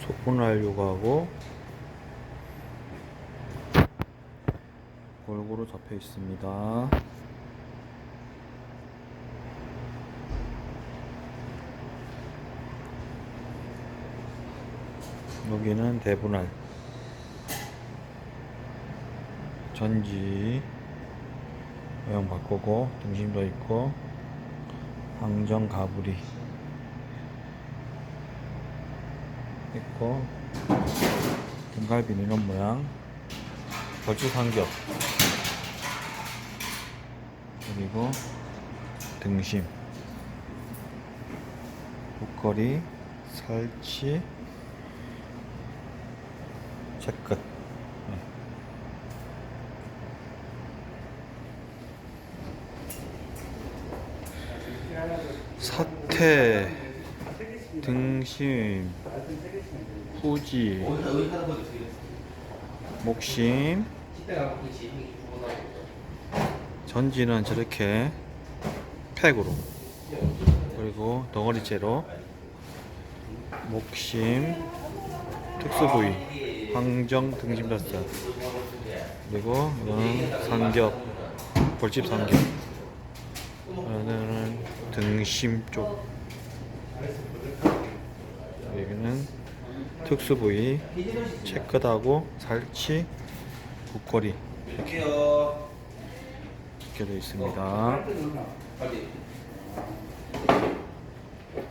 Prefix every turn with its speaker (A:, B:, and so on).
A: 속분을 하려고 하고 골고루 잡혀 있습니다. 여기는 대분할. 전지. 모양 바꾸고 등심도 있고 항정 가브리. 있고 등갈비는 이런 모양. 벌주 삼겹. 그리고 등심. 목걸이 살치 채끝 사태 등심 후지 목심 전지는 저렇게 팩으로 그리고 덩어리째로 목심 특수부위 항정 등심 닭살 그리고 이거는 삼겹 벌집 삼겹 이거는 등심 쪽. 여기는 특수 부위. 채끝하고 살치 국거리. 이렇게 되어 있습니다.